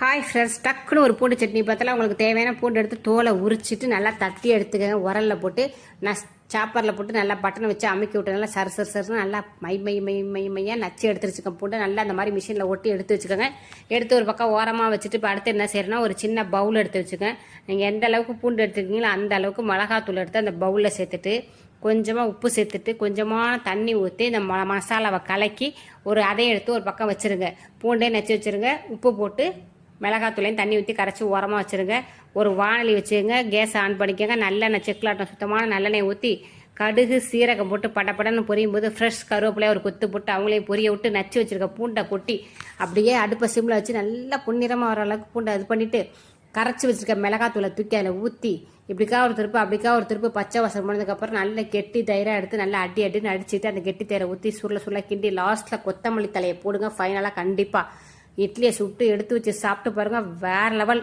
Hi friends டக்குன்னு ஒரு பூண்டு சட்னி பார்த்தாலும் உங்களுக்கு தேவையான பூண்டு எடுத்து தோலை உரிச்சிட்டு நல்லா தட்டி எடுத்துக்கங்க. உரலில் போட்டு நான் சாப்பரில் போட்டு நல்லா பட்டனை வச்சு அமுக்கி விட்டு நல்லா சரு சரு சருன்னு நல்லா மை மை மை மை மையாக நச்சு எடுத்து வச்சுக்கோங்க. பூண்டு நல்லா அந்த மாதிரி மிஷினில் ஒட்டி எடுத்து வச்சுக்கோங்க. எடுத்து ஒரு பக்கம் ஓரமாக வச்சுட்டு இப்போ அடுத்து என்ன செய்யறேன்னா ஒரு சின்ன பவுல் எடுத்து வச்சுக்கோங்க. நீங்கள் எந்த அளவுக்கு பூண்டு எடுத்துருக்கீங்களோ அந்த அளவுக்கு மிளகாத்தூள் எடுத்து அந்த பவுலில் சேர்த்துட்டு கொஞ்சமாக உப்பு சேர்த்துட்டு கொஞ்சமாக தண்ணி ஊற்றி இந்த ம மசாலாவை கலக்கி ஒரு அதை எடுத்து ஒரு பக்கம் வச்சுருங்க. பூண்டே நச்சு வச்சுருங்க. உப்பு போட்டு மிளகாத்தூளையும் தண்ணி ஊற்றி கரைச்சி ஓரமாக வச்சுருங்க. ஒரு வானலி வச்சுருங்க கேஸ் ஆன் பண்ணிக்கோங்க. நல்லெண்ணெய் செக்குலாட்டம் சுத்தமான நல்லெண்ணெய் ஊற்றி கடுகு சீரகம் போட்டு படப்படன்னு பொரியும் போது ஃப்ரெஷ் கருவேப்பிலையை ஒரு கொத்து போட்டு அவங்களையும் பொரிய விட்டு நச்சு வச்சுருக்க பூண்டை கொட்டி அப்படியே அடுப்பை சிம்மில் வச்சு நல்லா பொன்னிறமாக வர அளவுக்கு பூண்டை இது பண்ணிவிட்டு கரைச்சி வச்சுருக்க மிளகாத்தூளை தூக்கி அதில் ஊற்றி இப்படிக்கா ஒரு திருப்பு அப்படிக்கா ஒரு திருப்பு பச்சை வாசம் பண்ணதுக்கப்புறம் நல்ல கெட்டி தயிராக எடுத்து நல்லா அடி அடின்னு அடிச்சுட்டு அந்த கெட்டி தயிரை ஊற்றி சுருள சுருளை கிண்டி லாஸ்ட்டில் கொத்தமல்லி தலையை போடுங்க. ஃபைனலாக கண்டிப்பாக இட்லியை சுட்டு எடுத்து வச்சு சாப்பிட்டு பாருங்கள் வேறு லெவல்